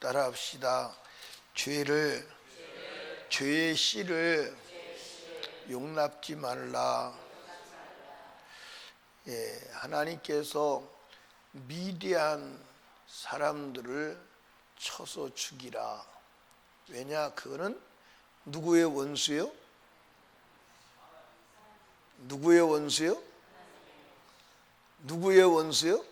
따라 합시다. 죄를 죄의 씨를 용납지 말라. 예, 하나님께서 미대한 사람들을 쳐서 죽이라. 왜냐? 그거는 누구의 원수요? 누구의 원수요? 누구의 원수요?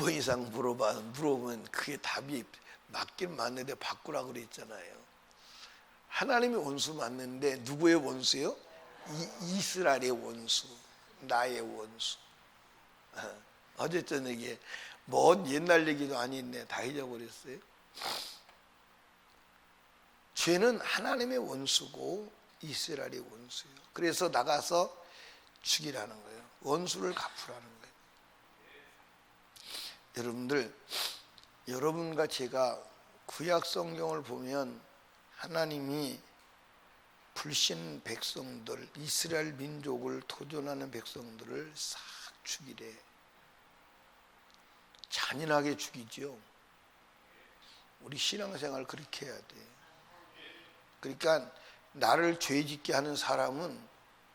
번 이상 물어봐 물어보면 그게 답이 맞긴 맞는데 바꾸라 그랬잖아요. 하나님의 원수 맞는데 누구의 원수요? 이, 이스라엘의 원수, 나의 원수. 어제 저녁에 먼 옛날 얘기도 아닌데 다 잊어버렸어요. 죄는 하나님의 원수고 이스라엘의 원수예요. 그래서 나가서 죽이라는 거예요. 원수를 갚으라는 거예요. 여러분들, 여러분과 제가 구약 성경을 보면 하나님이 불신 백성들, 이스라엘 민족을 도전하는 백성들을 싹 죽이래. 잔인하게 죽이죠. 우리 신앙생활 그렇게 해야 돼. 그러니까 나를 죄짓게 하는 사람은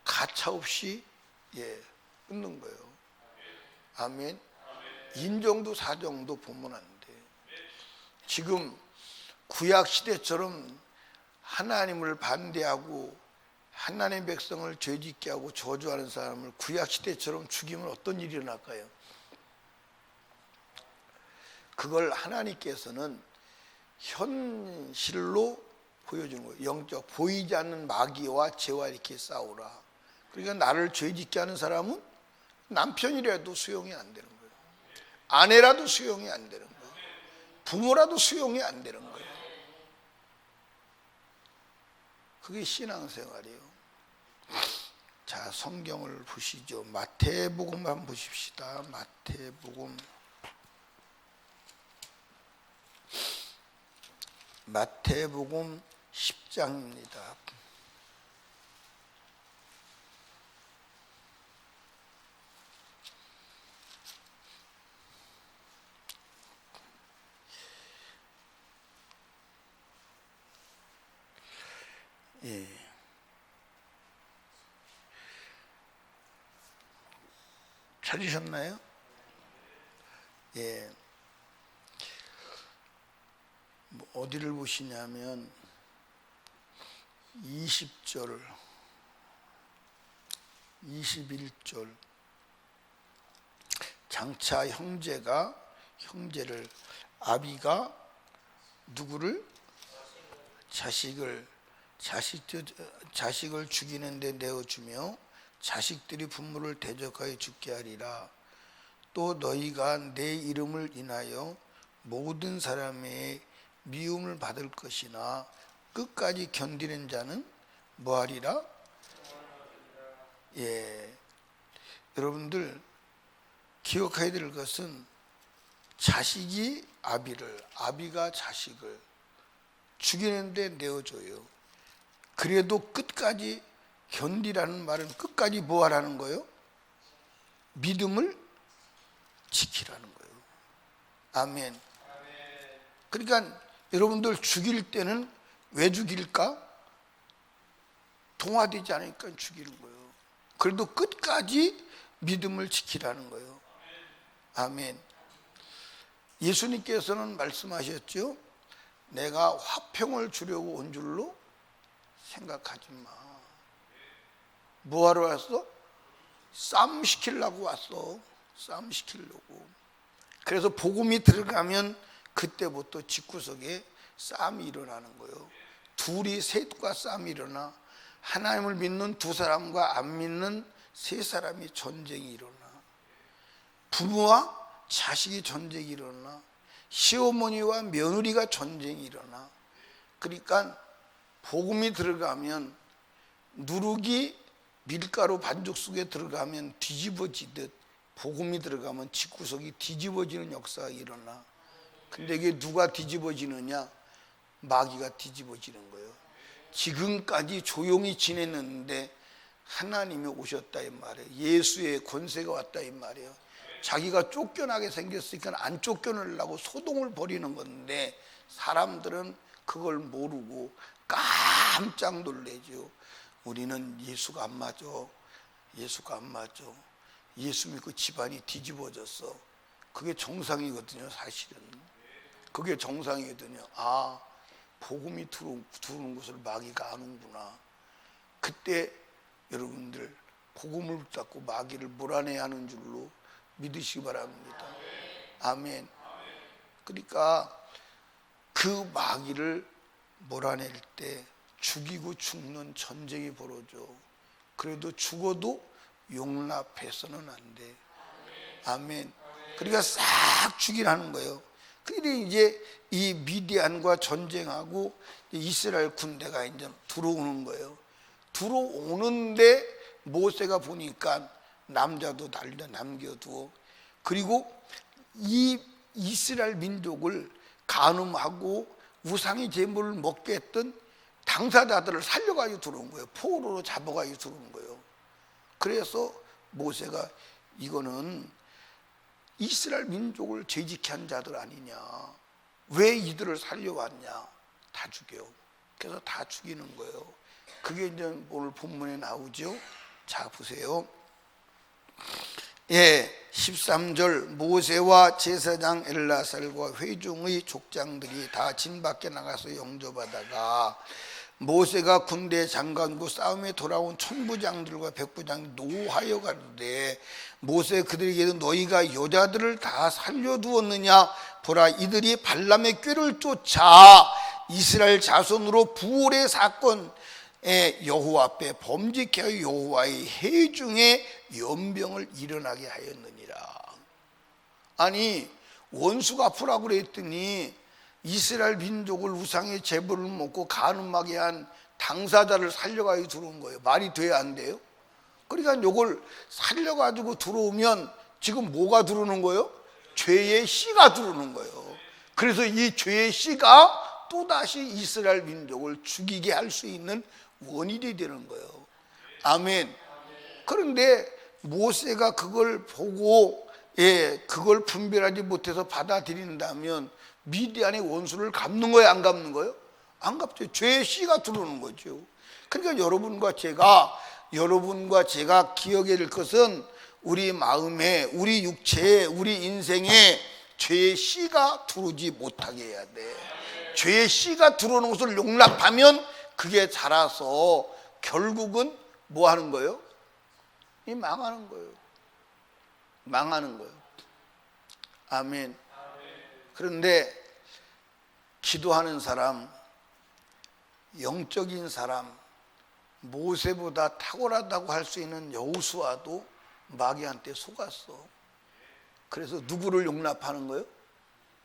가차 없이 예 끊는 거예요. 아멘. 인정도 사정도 돼. 지금 구약 시대처럼 하나님을 반대하고 하나님의 백성을 죄짓게 하고 저주하는 사람을 구약 시대처럼 죽이면 어떤 일이 일어날까요? 그걸 하나님께서는 현실로 보여주는 거예요. 영적 보이지 않는 마귀와 죄와 이렇게 싸우라. 그러니까 나를 죄짓게 하는 사람은 남편이라도 수용이 안 되는 거예요. 아내라도 수용이 안 되는 거예요. 부모라도 수용이 안 되는 거예요. 그게 신앙생활이에요. 자, 성경을 보시죠. 마태복음 한번 보십시다. 마태복음 마태복음 10장입니다. 예. 찾으셨나요? 예. 뭐 어디를 보시냐면 20절 21절 장차 형제가 형제를 아비가 누구를 자식을 자식 자식을 죽이는데 내어주며 자식들이 부모를 대적하여 죽게 하리라 또 너희가 내 이름을 인하여 모든 사람의 미움을 받을 것이나 끝까지 견디는 자는 뭐하리라? 예. 여러분들 기억해야 될 것은 자식이 아비를, 아비가 자식을 죽이는데 내어줘요. 그래도 끝까지 견디라는 말은 끝까지 뭐 하라는 거예요? 믿음을 지키라는 거예요. 아멘. 그러니까 여러분들 죽일 때는 왜 죽일까? 동화되지 않으니까 죽이는 거예요. 그래도 끝까지 믿음을 지키라는 거예요. 아멘. 예수님께서는 말씀하셨죠. 내가 화평을 주려고 온 줄로 생각하지 마. 뭐하러 왔어? 싸움 시키려고 왔어. 싸움 시키려고. 그래서 복음이 들어가면 그때부터 집구석에 싸움이 일어나는 거예요. 둘이 셋과 싸움이 일어나 하나님을 믿는 두 사람과 안 믿는 세 사람이 전쟁이 일어나 부모와 자식이 전쟁이 일어나 시어머니와 며느리가 전쟁이 일어나 그러니까 복음이 들어가면 누룩이 밀가루 반죽 속에 들어가면 뒤집어지듯 복음이 들어가면 집구석이 뒤집어지는 역사가 일어나 근데 이게 누가 뒤집어지느냐? 마귀가 뒤집어지는 거예요. 지금까지 조용히 지냈는데 하나님이 오셨다 이 말이에요. 예수의 권세가 왔다 이 말이에요. 자기가 쫓겨나게 생겼으니까 안 쫓겨내려고 소동을 벌이는 건데 사람들은 그걸 모르고 깜짝 놀래죠. 우리는 예수가 안 맞아. 예수가 안 맞아. 예수 믿고 집안이 뒤집어졌어. 그게 정상이거든요, 사실은. 그게 정상이거든요. 아, 복음이 들어오는, 것을 마귀가 아는구나. 그때 여러분들 복음을 붙잡고 마귀를 몰아내야 하는 줄로 믿으시기 바랍니다. 아멘. 그러니까 그 마귀를 몰아낼 때 죽이고 죽는 전쟁이 벌어져. 그래도 죽어도 용납해서는 안 돼. 아멘. 그러니까 싹 죽이라는 거예요. 근데 이제 이 미디안과 전쟁하고 이스라엘 군대가 이제 들어오는 거예요. 들어오는데 모세가 보니까 남자도 달려 남겨두어 그리고 이 이스라엘 민족을 간음하고 우상의 제물을 먹게 했던 당사자들을 살려가지고 들어온 거예요. 포로로 잡아가지고 들어온 거예요. 그래서 모세가 이거는 이스라엘 민족을 죄짓게 한 자들 아니냐. 왜 이들을 살려왔냐. 다 죽여. 그래서 다 죽이는 거예요. 그게 이제 오늘 본문에 나오죠. 자, 보세요. 예, 13절 모세와 제사장 엘라살과 회중의 족장들이 다 진 밖에 나가서 영접하다가 모세가 군대 장관고 싸움에 돌아온 천부장들과 백부장 노하여 가는데 모세 그들에게도 너희가 여자들을 다 살려두었느냐? 보라 이들이 발람의 꾀를 쫓아 이스라엘 자손으로 부올의 사건 여호와 앞에 범죄케 하여 여호와의 해중에 연병을 일어나게 하였느니라. 아니 원수가 아프라고 그랬더니 이스라엘 민족을 우상의 제물을 먹고 간음하게 한 당사자를 살려가지고 들어온 거예요. 말이 돼야 안 돼요? 그러니까 요걸 살려가지고 들어오면 지금 뭐가 들어오는 거예요? 죄의 씨가 들어오는 거예요. 그래서 이 죄의 씨가 또다시 이스라엘 민족을 죽이게 할 수 있는 원인이 되는 거예요. 아멘. 그런데 모세가 그걸 보고 예, 그걸 분별하지 못해서 받아들인다면 미디안의 원수를 갚는 거예요, 안 갚는 거예요? 안 갚죠. 죄의 씨가 들어오는 거죠. 그러니까 여러분과 제가 여러분과 제가 기억해야 될 것은 우리 마음에, 우리 육체에, 우리 인생에 죄의 씨가 들어오지 못하게 해야 돼. 죄의 씨가 들어오는 것을 용납하면 그게 자라서 결국은 뭐 하는 거예요? 이 망하는 거예요. 망하는 거예요. 아멘. 그런데 기도하는 사람, 영적인 사람, 모세보다 탁월하다고 할 수 있는 여우수아도 마귀한테 속았어. 그래서 누구를 용납하는 거예요?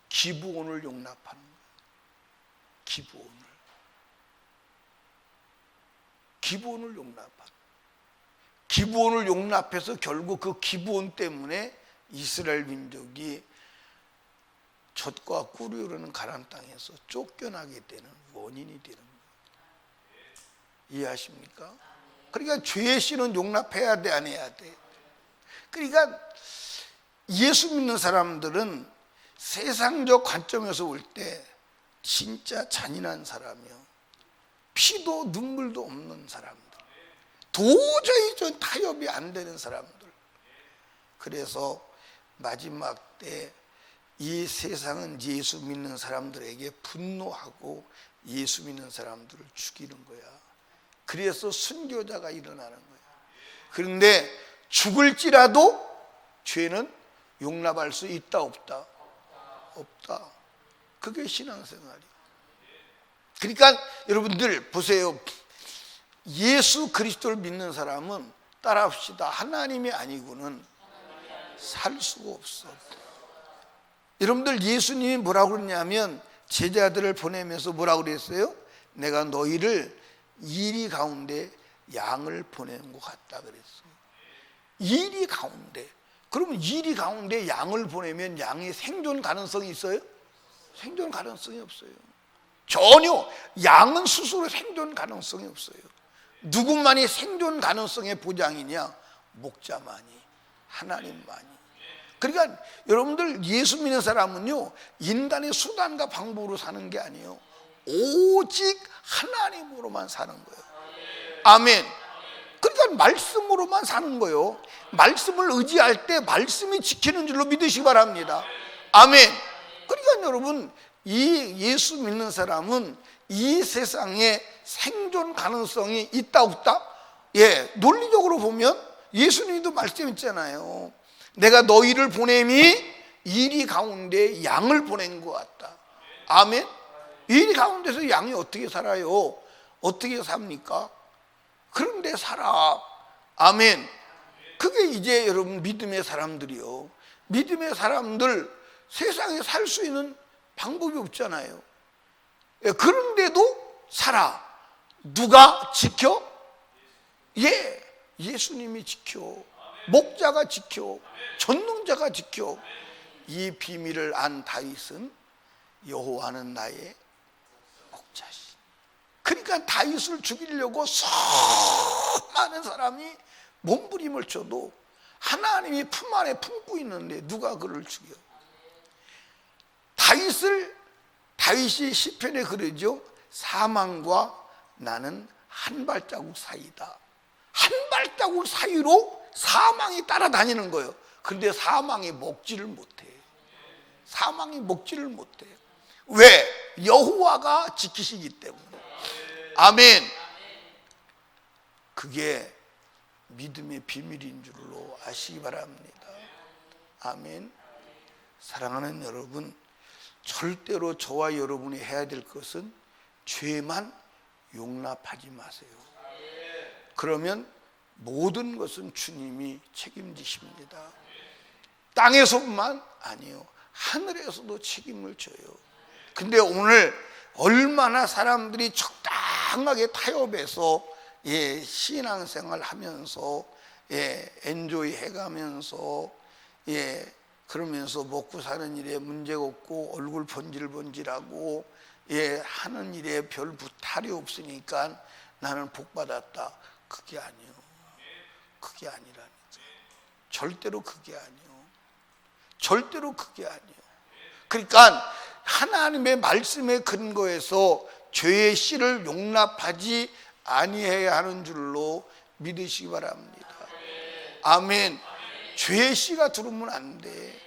기부원을 용납하는 거예요. 기부원을. 기부원을 용납하는 기부원을 용납해서 결국 그 기부원 때문에 이스라엘 민족이 젖과 꿀이 흐르는 가난 땅에서 쫓겨나게 되는 원인이 되는 거예요. 이해하십니까? 그러니까 죄의 씨는 용납해야 돼, 안 해야 돼? 그러니까 예수 믿는 사람들은 세상적 관점에서 볼 때 진짜 잔인한 사람이요. 피도 눈물도 없는 사람들. 도저히 좀 타협이 안 되는 사람들. 그래서 마지막 때 이 세상은 예수 믿는 사람들에게 분노하고 예수 믿는 사람들을 죽이는 거야. 그래서 순교자가 일어나는 거야. 그런데 죽을지라도 죄는 용납할 수 있다 없다? 없다. 그게 신앙생활이야. 그러니까 여러분들 보세요. 예수 그리스도를 믿는 사람은 따라합시다. 하나님이 아니고는 살 수가 없어. 여러분들 예수님이 뭐라고 그러냐면 제자들을 보내면서 뭐라고 그랬어요? 내가 너희를 이리 가운데 양을 보내는 것 같다 그랬어요. 이리 가운데. 그러면 이리 가운데 양을 보내면 양이 생존 가능성이 있어요? 생존 가능성이 없어요. 전혀 양은 스스로 생존 가능성이 없어요. 누구만이 생존 가능성의 보장이냐? 목자만이, 하나님만이. 그러니까 여러분들 예수 믿는 사람은요, 인간의 수단과 방법으로 사는 게 아니에요. 오직 하나님으로만 사는 거예요. 아멘. 그러니까 말씀으로만 사는 거예요. 말씀을 의지할 때 말씀이 지키는 줄로 믿으시기 바랍니다. 아멘. 그러니까 여러분, 이 예수 믿는 사람은 이 세상에 생존 가능성이 있다 없다? 예, 논리적으로 보면 예수님도 말씀했잖아요. 내가 너희를 보냄이 이리 가운데 양을 보낸 것 같다. 아멘. 이리 가운데서 양이 어떻게 살아요? 어떻게 삽니까? 그런데 살아. 아멘. 그게 이제 여러분 믿음의 사람들이요. 믿음의 사람들 세상에 살 수 있는 방법이 없잖아요. 예, 그런데도 살아. 누가 지켜? 예, 예수님이 지켜. 목자가 지켜. 전능자가 지켜. 이 비밀을 안 다윗은 여호와는 나의 목자시. 그러니까 다윗을 죽이려고 수많은 사람이 몸부림을 쳐도 하나님이 품 안에 품고 있는데 누가 그를 죽여? 다윗을 다윗이 시편에 그러죠. 사망과 나는 한 발자국 사이다. 한 발자국 사이로 사망이 따라다니는 거예요. 그런데 사망이 먹지를 못해. 사망이 먹지를 못해. 왜? 여호와가 지키시기 때문에. 아멘. 그게 믿음의 비밀인 줄로 아시기 바랍니다. 아멘. 사랑하는 여러분, 절대로 저와 여러분이 해야 될 것은 죄만 용납하지 마세요. 그러면 모든 것은 주님이 책임지십니다. 땅에서만 아니요. 하늘에서도 책임을 져요. 근데 오늘 얼마나 사람들이 적당하게 타협해서 예, 신앙생활 하면서 예, 엔조이 해가면서 예, 그러면서 먹고 사는 일에 문제가 없고 얼굴 번질번질하고 예, 하는 일에 별 부탈이 없으니까 나는 복 받았다. 그게 아니요. 그게 아니라니까. 절대로 그게 아니요. 절대로 그게 아니요. 그러니까 하나님의 말씀에 근거해서 죄의 씨를 용납하지 아니해야 하는 줄로 믿으시기 바랍니다. 아멘. 죄의 씨가 들어오면 안 돼.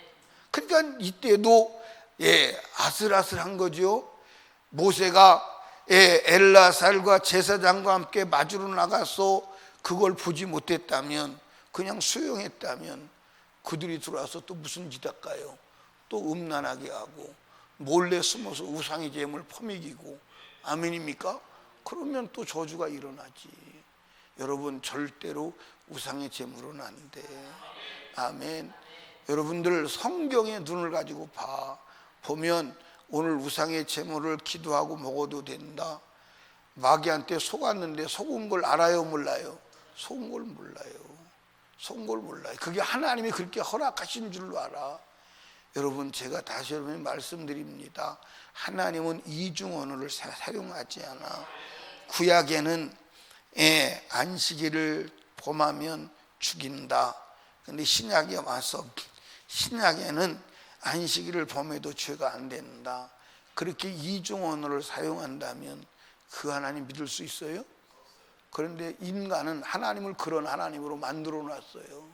그러니까 이때도 예, 아슬아슬한 거죠. 모세가 예, 엘라살과 제사장과 함께 마주로 나가서 그걸 보지 못했다면 그냥 수용했다면 그들이 들어와서 또 무슨 짓 할까요? 또 음란하게 하고 몰래 숨어서 우상의 재물 퍼미기고 아멘입니까? 그러면 또 저주가 일어나지. 여러분 절대로 우상의 재물은 안 돼. 아멘. 여러분들 성경의 눈을 가지고 봐. 보면 오늘 우상의 재물을 기도하고 먹어도 된다. 마귀한테 속았는데 속은 걸 알아요, 몰라요? 속은 걸 몰라요. 속은 걸 몰라요. 그게 하나님이 그렇게 허락하신 줄로 알아. 여러분 제가 다시 여러분 말씀드립니다. 하나님은 이중 언어를 사용하지 않아. 구약에는 예, 안식일을 범하면 죽인다. 근데 신약에 와서 신약에는 안식일을 범해도 죄가 안 된다. 그렇게 이중 언어를 사용한다면 그 하나님 믿을 수 있어요? 그런데 인간은 하나님을 그런 하나님으로 만들어 놨어요.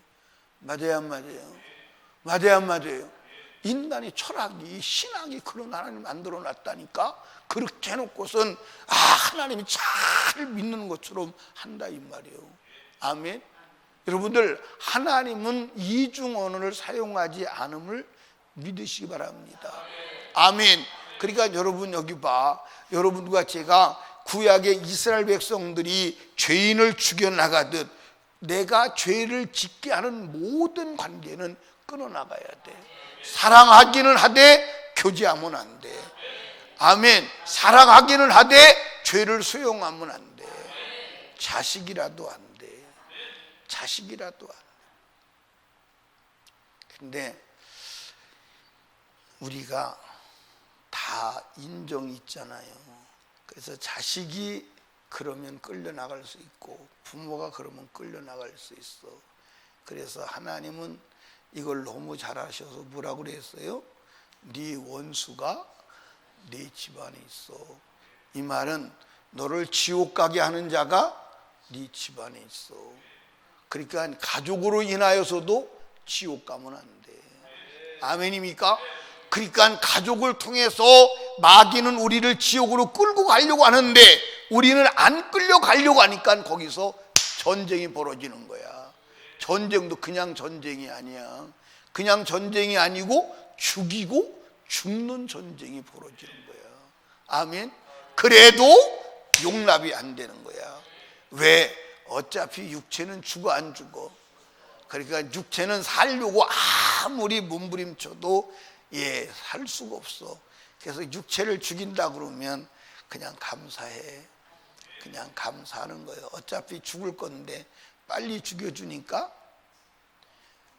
맞아요, 안 맞아요? 맞아요, 안 맞아요? 인간이 철학이 신학이 그런 하나님 만들어 놨다니까 그렇게 해놓고선 아 하나님이 잘 믿는 것처럼 한다 이 말이에요 아멘 여러분들 하나님은 이중 언어를 사용하지 않음을 믿으시기 바랍니다 아멘 그러니까 여러분 여기 봐 여러분과 제가 구약의 이스라엘 백성들이 죄인을 죽여 나가듯 내가 죄를 짓게 하는 모든 관계는 끊어나가야 돼 사랑하기는 하되 교제하면 안 돼. 아멘. 사랑하기는 하되 죄를 수용하면 안 돼. 자식이라도 안 돼. 자식이라도. 근데 우리가 다 인정이 있잖아요. 그래서 자식이 그러면 끌려 나갈 수 있고 부모가 그러면 끌려 나갈 수 있어. 그래서 하나님은 이걸 너무 잘하셔서 뭐라고 그랬어요? 네 원수가 네 집안에 있어. 이 말은 너를 지옥 가게 하는 자가 네 집안에 있어. 그러니까 가족으로 인하여서도 지옥 가면 안 돼. 아멘입니까? 그러니까 가족을 통해서 마귀는 우리를 지옥으로 끌고 가려고 하는데 우리는 안 끌려 가려고 하니까 거기서 전쟁이 벌어지는 거야. 전쟁도 그냥 전쟁이 아니야. 그냥 전쟁이 아니고 죽이고 죽는 전쟁이 벌어지는 거야. 아멘. 그래도 용납이 안 되는 거야. 왜? 어차피 육체는 죽어 안 죽어. 그러니까 육체는 살려고 아무리 몸부림쳐도 예, 살 수가 없어. 그래서 육체를 죽인다 그러면 그냥 감사해. 그냥 감사하는 거예요. 어차피 죽을 건데 빨리 죽여주니까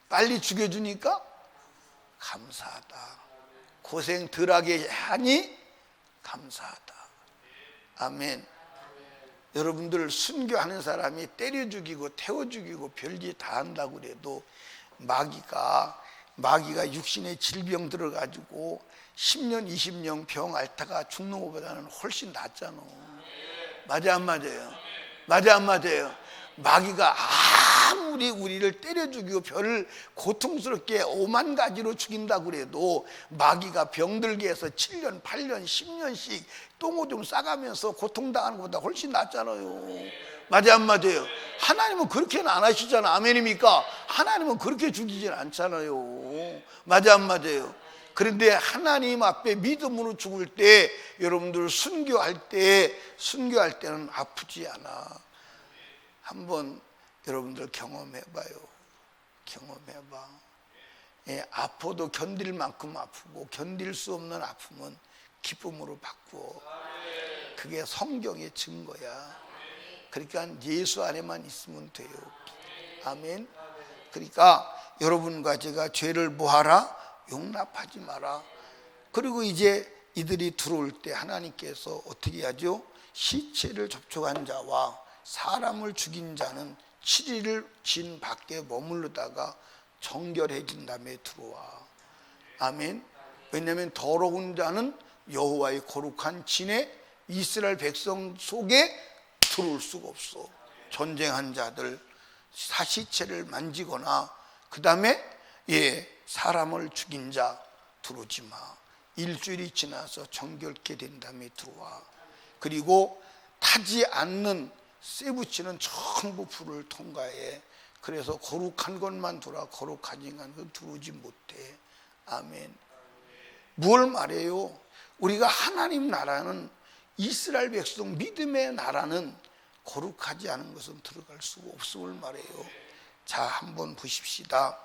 빨리 죽여주니까 감사하다. 고생 덜하게 하니 감사하다. 아멘. 여러분들 순교하는 사람이 때려 죽이고 태워 죽이고 별짓 다 한다고 그래도 마귀가 마귀가 육신에 질병 들어가지고 10년 20년 병 앓다가 죽는 것보다는 훨씬 낫잖아. 맞아 안 맞아요? 맞아 안 맞아요? 마귀가 아 무리 우리를 때려 죽이고 별을 고통스럽게 오만 가지로 죽인다고 그래도 마귀가 병들게 해서 7년, 8년, 10년씩 똥오줌 싸가면서 고통당하는 것보다 훨씬 낫잖아요. 맞아 안 맞아요? 하나님은 그렇게는 안 하시잖아. 아멘입니까? 하나님은 그렇게 죽이진 않잖아요. 맞아 안 맞아요? 그런데 하나님 앞에 믿음으로 죽을 때 여러분들 순교할 때 순교할 때는 아프지 않아. 한번 여러분들 경험해 봐요. 경험해 봐. 예, 아파도 견딜 만큼 아프고 견딜 수 없는 아픔은 기쁨으로 바꾸어. 그게 성경의 증거야. 그러니까 예수 안에만 있으면 돼요. 아멘. 그러니까 여러분과 제가 죄를 뭐하라? 용납하지 마라. 그리고 이제 이들이 들어올 때 하나님께서 어떻게 하죠? 시체를 접촉한 자와 사람을 죽인 자는 7일을 진 밖에 머물르다가 정결해진 다음에 들어와. 아멘. 왜냐하면 더러운 자는 여호와의 거룩한 진에 이스라엘 백성 속에 들어올 수가 없어. 전쟁한 자들 사시체를 만지거나 그 다음에 예 사람을 죽인 자 들어오지 마. 일주일이 지나서 정결케 된 다음에 들어와. 그리고 타지 않는 쇠붙이는 전부 불을 통과해. 그래서 거룩한 것만 돌아 거룩하지 않은 건 들어오지 못해. 아멘. 뭘 말해요? 우리가 하나님 나라는 이스라엘 백성 믿음의 나라는 거룩하지 않은 것은 들어갈 수가 없음을 말해요. 자, 한번 보십시다.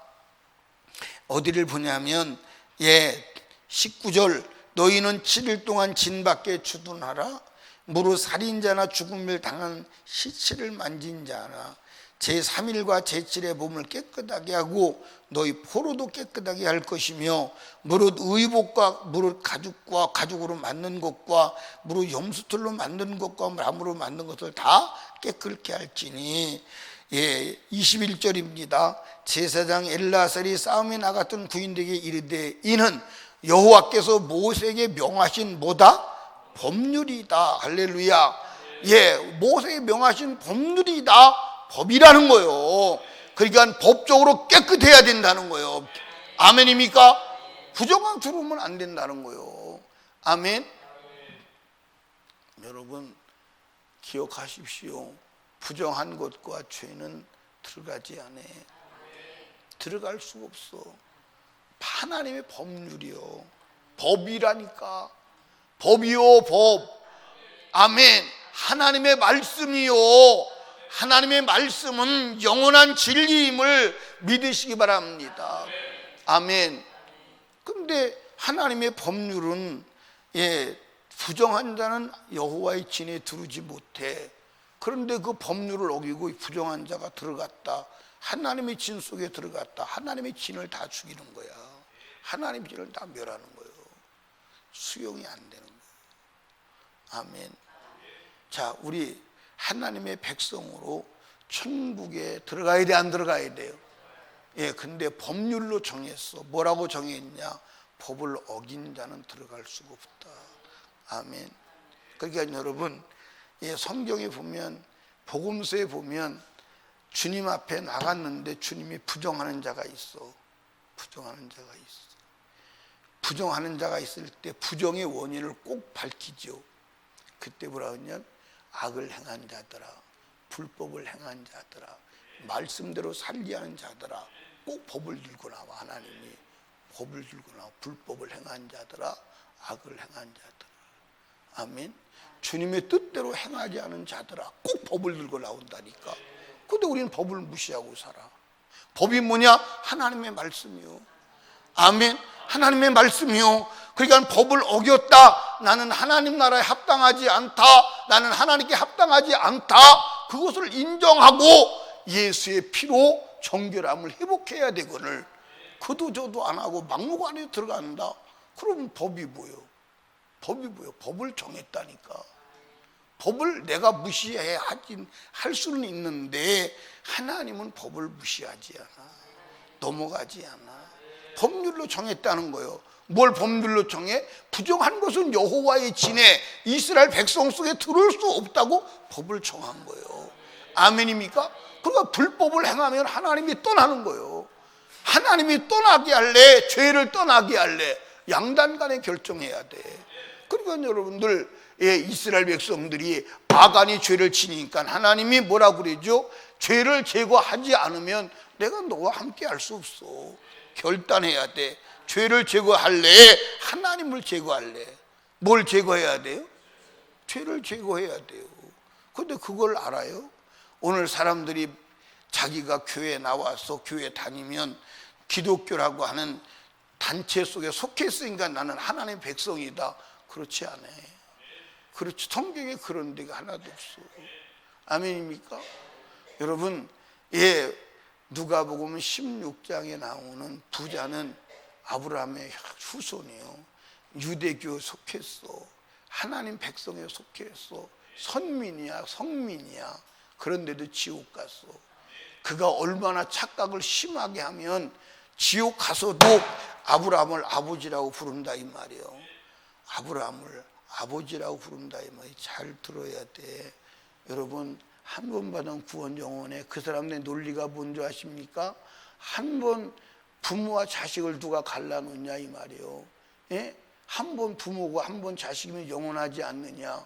어디를 보냐면 예, 19절 너희는 7일 동안 진 밖에 주둔하라. 무릇 살인자나 죽음을 당한 시체를 만진 자나 제3일과 제7의 몸을 깨끗하게 하고 너희 포로도 깨끗하게 할 것이며 무릇 의복과 무릇 가죽과 가죽으로 만든 것과 무릇 염수틀로 만든 것과 나무로 만든 것을 다 깨끗게 할지니 예, 21절입니다. 제사장 엘라살이 싸움에 나갔던 구인들에게 이르되 이는 여호와께서 모세에게 명하신 뭐다? 법률이다. 할렐루야. 예, 모세에게 명하신 법률이다. 법이라는 거요. 그러니까 법적으로 깨끗해야 된다는 거예요. 아멘입니까? 부정한 들어오면 안 된다는 거예요. 아멘. 여러분 기억하십시오. 부정한 것과 죄는 들어가지 않아. 들어갈 수가 없어. 하나님의 법률이요. 법이라니까. 법이요, 법. 아멘. 하나님의 말씀이요. 하나님의 말씀은 영원한 진리임을 믿으시기 바랍니다. 아멘. 근데 하나님의 법률은 예, 부정한 자는 여호와의 진에 들어오지 못해. 그런데 그 법률을 어기고 부정한 자가 들어갔다. 하나님의 진 속에 들어갔다. 하나님의 진을 다 죽이는 거야. 하나님의 진을 다 멸하는 거예요. 수용이 안 되는. 아멘. 자, 우리 하나님의 백성으로 천국에 들어가야 돼, 안 들어가야 돼요? 예, 근데 법률로 정했어. 뭐라고 정했냐? 법을 어긴 자는 들어갈 수가 없다. 아멘. 그러니까 여러분, 예, 성경에 보면, 복음서에 보면, 주님 앞에 나갔는데 주님이 부정하는 자가 있어. 부정하는 자가 있어. 부정하는 자가 있을 때 부정의 원인을 꼭 밝히죠. 그때 뭐라 하면 악을 행한 자들아, 불법을 행한 자들아, 말씀대로 살리 하는 자들아, 꼭 법을 들고 나와 하나님이 법을 들고 나와 불법을 행한 자들아, 악을 행한 자들아. 아멘. 주님의 뜻대로 행하지 않은 자들아, 꼭 법을 들고 나온다니까. 근데 우리는 법을 무시하고 살아. 법이 뭐냐? 하나님의 말씀이요. 아멘. 하나님의 말씀이요. 그러니까 법을 어겼다. 나는 하나님 나라에 합당하지 않다. 나는 하나님께 합당하지 않다. 그것을 인정하고 예수의 피로 정결함을 회복해야 되거늘. 그도 저도 안 하고 막무가내로 들어간다. 그러면 법이 뭐요? 법이 뭐요? 법을 정했다니까. 법을 내가 무시해 하긴 할 수는 있는데 하나님은 법을 무시하지 않아. 넘어가지 않아. 법률로 정했다는 거예요. 뭘 법률로 정해? 부정한 것은 여호와의 진에 이스라엘 백성 속에 들어올 수 없다고 법을 정한 거예요. 아멘입니까? 그러니까 불법을 행하면 하나님이 떠나는 거예요. 하나님이 떠나게 할래? 죄를 떠나게 할래? 양단 간에 결정해야 돼. 그러니까 여러분들 예, 이스라엘 백성들이 아간이 죄를 지니까 하나님이 뭐라 그러죠? 죄를 제거하지 않으면 내가 너와 함께 할 수 없어. 결단해야 돼. 죄를 제거할래? 하나님을 제거할래? 뭘 제거해야 돼요? 죄를 제거해야 돼요. 근데 그걸 알아요? 오늘 사람들이 자기가 교회 나와서 교회 다니면 기독교라고 하는 단체 속에 속해 있으니까 나는 하나님의 백성이다. 그렇지 않아요. 그렇지. 성경에 그런 데가 하나도 없어. 아멘입니까? 여러분, 예, 누가 보면 16장에 나오는 부자는 아브라함의 후손이요. 유대교 속했어. 하나님 백성에 속했어. 선민이야, 성민이야. 그런데도 지옥 갔어. 그가 얼마나 착각을 심하게 하면 지옥 가서도 아브라함을 아버지라고 부른다 이 말이에요. 아브라함을 아버지라고 부른다 이 말이 잘 들어야 돼. 여러분 한 번 받은 구원 영혼에 그 사람의 논리가 뭔지 아십니까? 한번 부모와 자식을 누가 갈라놓냐 이 말이에요. 예? 한 번 부모고 한 번 자식이면 영원하지 않느냐?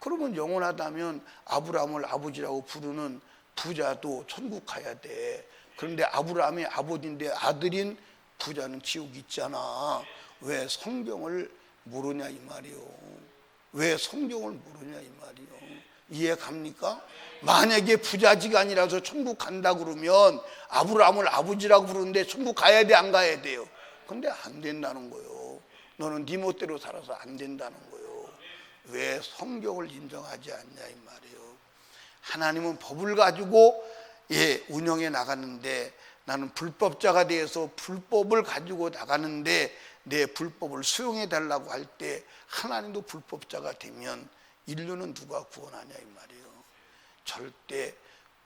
그러면 영원하다면 아브라함을 아버지라고 부르는 부자도 천국 가야 돼. 그런데 아브라함의 아버지인데 아들인 부자는 지옥 있잖아. 왜 성경을 모르냐 이 말이요. 왜 성경을 모르냐 이 말이요. 이해 갑니까? 만약에 부자지간이라서 천국 간다 그러면 아브라함을 아버지라고 부르는데 천국 가야 돼 안 가야 돼요? 근데 안 된다는 거요. 너는 네 멋대로 살아서 안 된다는 거요. 왜 성경을 인정하지 않냐 이 말이요. 하나님은 법을 가지고 예, 운영해 나갔는데 나는 불법자가 되어서 불법을 가지고 나가는데 내 불법을 수용해 달라고 할 때 하나님도 불법자가 되면 인류는 누가 구원하냐 이 말이에요. 절대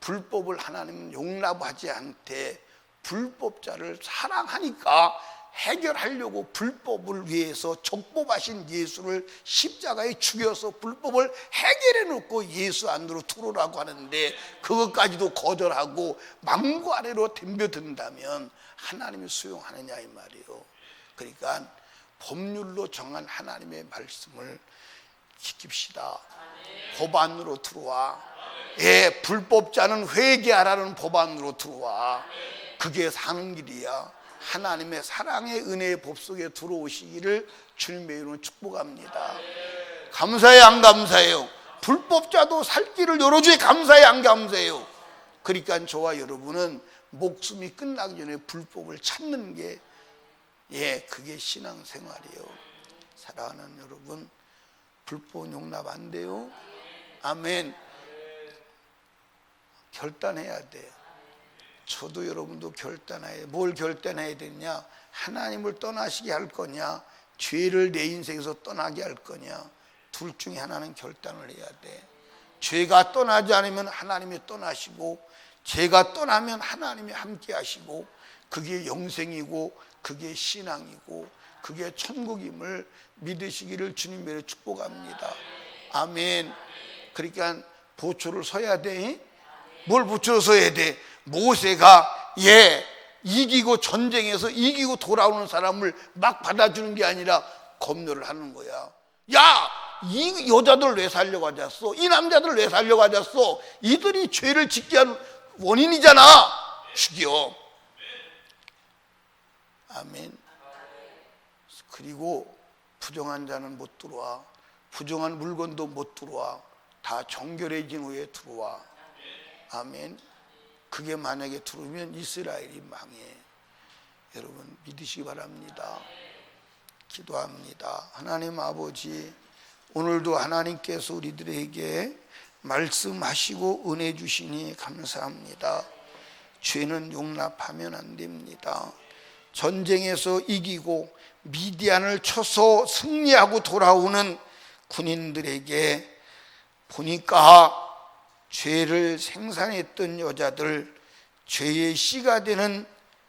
불법을 하나님은 용납하지 않되 불법자를 사랑하니까 해결하려고 불법을 위해서 적법하신 예수를 십자가에 죽여서 불법을 해결해 놓고 예수 안으로 들어오라고 하는데 그것까지도 거절하고 망고 아래로 덤벼든다면 하나님이 수용하느냐 이 말이에요. 그러니까 법률로 정한 하나님의 말씀을 지킵시다. 법 안으로 들어와. 예, 불법자는 회개하라는 법 안으로 들어와. 그게 사는 길이야. 하나님의 사랑의 은혜의 법 속에 들어오시기를 주님의 이름으로 축복합니다. 감사해 안 감사해요? 불법자도 살 길을 열어주에 감사해 안 감사해요? 그러니까 저와 여러분은 목숨이 끝나기 전에 불법을 찾는 게 예, 그게 신앙생활이에요. 사랑하는 여러분, 불법 용납 안 돼요? 아멘. 결단해야 돼요. 저도 여러분도 결단해야 뭘 결단해야 되냐? 하나님을 떠나시게 할 거냐? 죄를 내 인생에서 떠나게 할 거냐? 둘 중에 하나는 결단을 해야 돼. 죄가 떠나지 않으면 하나님이 떠나시고 죄가 떠나면 하나님이 함께 하시고 그게 영생이고 그게 신앙이고 그게 천국임을 믿으시기를 주님으로 축복합니다. 아멘. 그러니까 보초를 서야 돼. 뭘 보초를 서야 돼? 모세가 예 이기고 전쟁에서 이기고 돌아오는 사람을 막 받아주는 게 아니라 검열을 하는 거야. 야, 이 여자들 왜 살려가졌어? 이 남자들 왜 살려가졌어? 이들이 죄를 짓게 한 원인이잖아. 죽여. 아멘. 그리고 부정한 자는 못 들어와. 부정한 물건도 못 들어와. 다 정결해진 후에 들어와. 아멘. 그게 만약에 들어오면 이스라엘이 망해. 여러분 믿으시기 바랍니다. 기도합니다. 하나님 아버지, 오늘도 하나님께서 우리들에게 말씀하시고 은혜 주시니 감사합니다. 죄는 용납하면 안 됩니다. 전쟁에서 이기고 미디안을 쳐서 승리하고 돌아오는 군인들에게 보니까 죄를 생산했던 여자들, 죄의 씨가 되는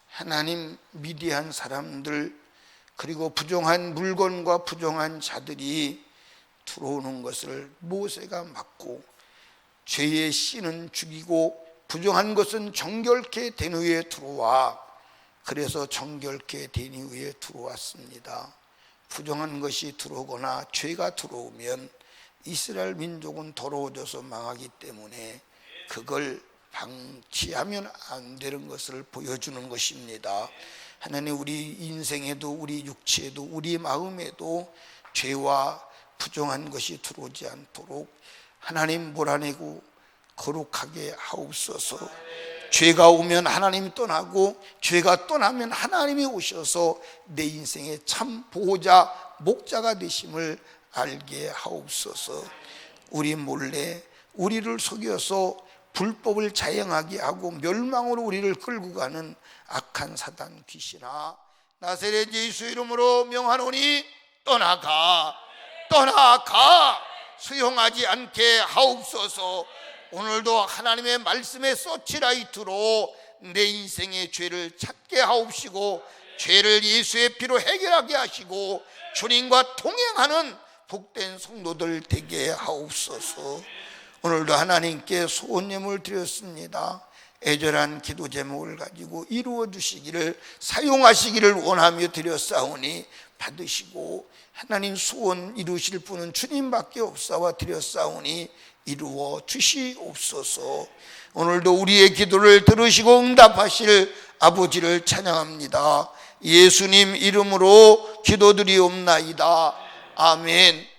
하나님 미디안 사람들, 그리고 부정한 물건과 부정한 자들이 들어오는 것을 모세가 막고 죄의 씨는 죽이고 부정한 것은 정결케 된 후에 들어와 그래서 정결케 된 후에 들어왔습니다. 부정한 것이 들어오거나 죄가 들어오면 이스라엘 민족은 더러워져서 망하기 때문에 그걸 방치하면 안 되는 것을 보여주는 것입니다. 하나님 우리 인생에도 우리 육체에도 우리 마음에도 죄와 부정한 것이 들어오지 않도록 하나님 몰아내고 거룩하게 하옵소서. 죄가 오면 하나님이 떠나고 죄가 떠나면 하나님이 오셔서 내 인생의 참 보호자 목자가 되심을 알게 하옵소서. 우리 몰래 우리를 속여서 불법을 자행하게 하고 멸망으로 우리를 끌고 가는 악한 사단 귀신아 나세렛 예수 이름으로 명하노니 떠나가 떠나가 수용하지 않게 하옵소서 오늘도 하나님의 말씀의 서치라이트로 내 인생의 죄를 찾게 하옵시고 죄를 예수의 피로 해결하게 하시고 주님과 동행하는 복된 성도들 되게 하옵소서. 오늘도 하나님께 소원 예물 드렸습니다. 애절한 기도 제목을 가지고 이루어 주시기를 사용하시기를 원하며 드렸사오니 받으시고 하나님 소원 이루실 분은 주님밖에 없사와 드렸사오니 이루어 주시옵소서. 오늘도 우리의 기도를 들으시고 응답하실 아버지를 찬양합니다. 예수님 이름으로 기도드리옵나이다. 아멘.